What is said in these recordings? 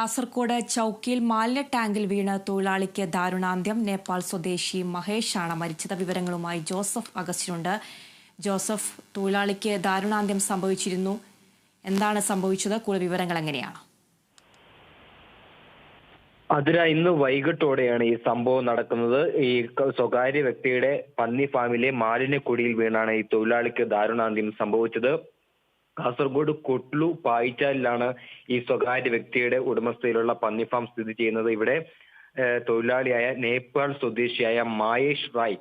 കാസർകോട് ചൌക്കിയിൽ മാലിന്യ ടാങ്കിൽ വീണ് തൊഴിലാളിക്ക് ദാരുണാന്ത്യം. നേപ്പാൾ സ്വദേശി മഹേഷാണ് മരിച്ചത്. വിവരങ്ങളുമായി ജോസഫ് അഗസ്റ്റിനുണ്ട്. ജോസഫ് തൊഴിലാളിക്ക് ദാരുണാന്ത്യം സംഭവിച്ചിരുന്നു. എന്താണ് സംഭവിച്ചത്? കൂടുതൽ വിവരങ്ങൾ എങ്ങനെയാണ്? അതിര ഇന്ന് വൈകിട്ടോടെയാണ് ഈ സംഭവം നടക്കുന്നത്. ഈ സ്വകാര്യ വ്യക്തിയുടെ പന്നി ഫാമിലെ മാലിന്യക്കുടിയിൽ വീണാണ് ഈ തൊഴിലാളിക്ക് ദാരുണാന്ത്യം സംഭവിച്ചത്. കാസർഗോഡ് കൊട്ലു പായിച്ചാലിലാണ് ഈ സ്വകാര്യ വ്യക്തിയുടെ ഉടമസ്ഥയിലുള്ള പന്നി ഫാം സ്ഥിതി ചെയ്യുന്നത്. ഇവിടെ തൊഴിലാളിയായ നേപ്പാൾ സ്വദേശിയായ മായേഷ് റായ്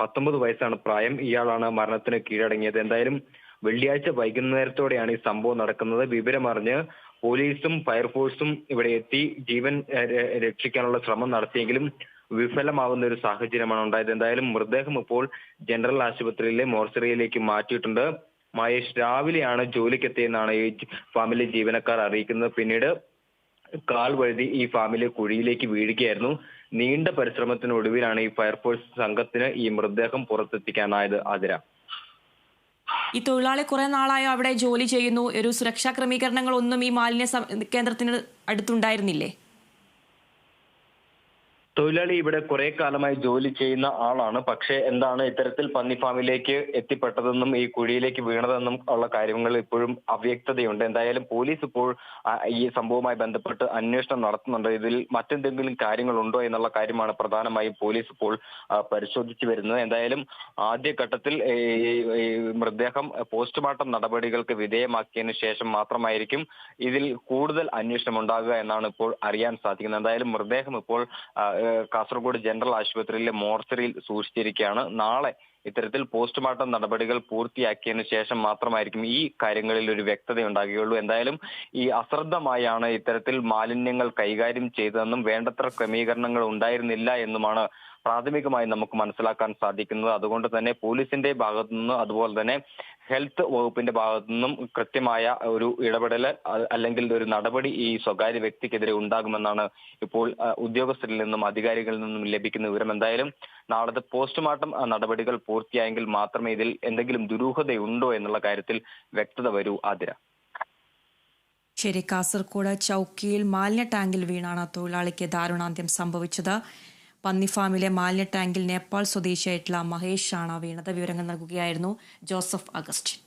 പത്തൊമ്പത് വയസ്സാണ്. പ്രായം. ഇയാളാണ് മരണത്തിന് കീഴടങ്ങിയത്. എന്തായാലും വെള്ളിയാഴ്ച വൈകുന്നേരത്തോടെയാണ് ഈ സംഭവം നടക്കുന്നത്. വിവരമറിഞ്ഞ് പോലീസും ഫയർഫോഴ്സും ഇവിടെ എത്തി ജീവൻ രക്ഷിക്കാനുള്ള ശ്രമം നടത്തിയെങ്കിലും വിഫലമാവുന്ന ഒരു സാഹചര്യമാണ് ഉണ്ടായത്. എന്തായാലും മൃതദേഹം ഇപ്പോൾ ജനറൽ ആശുപത്രിയിലെ മോർച്ചറിയിലേക്ക് മാറ്റിയിട്ടുണ്ട്. മഹേഷ് രാവിലെയാണ് ജോലിക്കെത്തിയെന്നാണ് ഈ ഫാമിലി ജീവനക്കാർ അറിയിക്കുന്നത്. പിന്നീട് കാൽ വഴുതി ഈ ഫാമിലി കുഴിയിലേക്ക് വീഴുകയായിരുന്നു. നീണ്ട പരിശ്രമത്തിനൊടുവിലാണ് ഈ ഫയർഫോഴ്സ് സംഘത്തിന് ഈ മൃതദേഹം പുറത്തെത്തിക്കാനായത് ആതിര. ഈ തൊഴിലാളി കുറെ നാളായോ അവിടെ ജോലി ചെയ്യുന്നു. ഒരു സുരക്ഷാ ക്രമീകരണങ്ങളൊന്നും ഈ മാലിന്യ കേന്ദ്രത്തിന് അടുത്തുണ്ടായിരുന്നില്ലേ? തൊഴിലാളി ഇവിടെ കുറെ കാലമായി ജോലി ചെയ്യുന്ന ആളാണ്. പക്ഷേ എന്താണ് ഇത്തരത്തിൽ പന്നി ഫാമിലേക്ക് എത്തിപ്പെട്ടതെന്നും ഈ കുഴിയിലേക്ക് വീണതെന്നും ഉള്ള കാര്യങ്ങൾ ഇപ്പോഴും അവ്യക്തതയുണ്ട്. എന്തായാലും പോലീസ് ഇപ്പോൾ ഈ സംഭവവുമായി ബന്ധപ്പെട്ട് അന്വേഷണം നടത്തുന്നുണ്ട്. ഇതിൽ മറ്റെന്തെങ്കിലും കാര്യങ്ങളുണ്ടോ എന്നുള്ള കാര്യമാണ് പ്രധാനമായും പോലീസ് ഇപ്പോൾ പരിശോധിച്ചു വരുന്നത്. എന്തായാലും ആദ്യഘട്ടത്തിൽ മൃതദേഹം പോസ്റ്റ്മോർട്ടം നടപടികൾക്ക് വിധേയമാക്കിയതിനു ശേഷം മാത്രമായിരിക്കും ഇതിൽ കൂടുതൽ അന്വേഷണം ഉണ്ടാകുക എന്നാണ് ഇപ്പോൾ അറിയാൻ സാധിക്കുന്നത്. എന്തായാലും മൃതദേഹം ഇപ്പോൾ കാസർഗോഡ് ജനറൽ ആശുപത്രിയിലെ മോർച്ചറിയിൽ സൂക്ഷിച്ചിരിക്കുകയാണ്. നാളെ ഇത്തരത്തിൽ പോസ്റ്റ്മോർട്ടം നടപടികൾ പൂർത്തിയാക്കിയതിനു ശേഷം മാത്രമായിരിക്കും ഈ കാര്യങ്ങളിൽ ഒരു വ്യക്തത ഉണ്ടാകുകയുള്ളൂ എന്തായാലും ഈ അശ്രദ്ധമായാണ് ഇത്തരത്തിൽ മാലിന്യങ്ങൾ കൈകാര്യം ചെയ്തതെന്നും വേണ്ടത്ര ക്രമീകരണങ്ങൾ ഉണ്ടായിരുന്നില്ല എന്നുമാണ് പ്രാഥമികമായി നമുക്ക് മനസ്സിലാക്കാൻ സാധിക്കുന്നത്. അതുകൊണ്ട് തന്നെ പോലീസിന്റെ ഭാഗത്തു നിന്ന് അതുപോലെ തന്നെ ഹെൽത്ത് വകുപ്പിന്റെ ഭാഗത്തു നിന്നും കൃത്യമായ ഒരു ഇടപെടൽ അല്ലെങ്കിൽ ഒരു നടപടി ഈ സ്വകാര്യ വ്യക്തിക്കെതിരെ ഉണ്ടാകുമെന്നാണ് ഇപ്പോൾ ഉദ്യോഗസ്ഥരിൽ നിന്നും അധികാരികളിൽ നിന്നും ലഭിക്കുന്ന വിവരം. എന്തായാലും നാളത്തെ പോസ്റ്റ്മോർട്ടം നടപടികൾ പൂർത്തിയായെങ്കിൽ മാത്രമേ ഇതിൽ എന്തെങ്കിലും ദുരൂഹതയുണ്ടോ എന്നുള്ള കാര്യത്തിൽ വ്യക്തത വരൂ ആതിര. ശരി കാസർകോട് ചൌക്കിയിൽ മാലിന്യ ടാങ്കിൽ വീണാണ് തൊഴിലാളിക്ക് ദാരുണാന്ത്യം സംഭവിച്ചത്. പന്നിഫാമിലെ മാലിന്യ ടാങ്കിൽ നേപ്പാൾ സ്വദേശിയായിട്ടുള്ള മഹേഷ് ആണ് വീണത്. വിവരങ്ങൾ നൽകുകയായിരുന്നു ജോസഫ് അഗസ്റ്റിൻ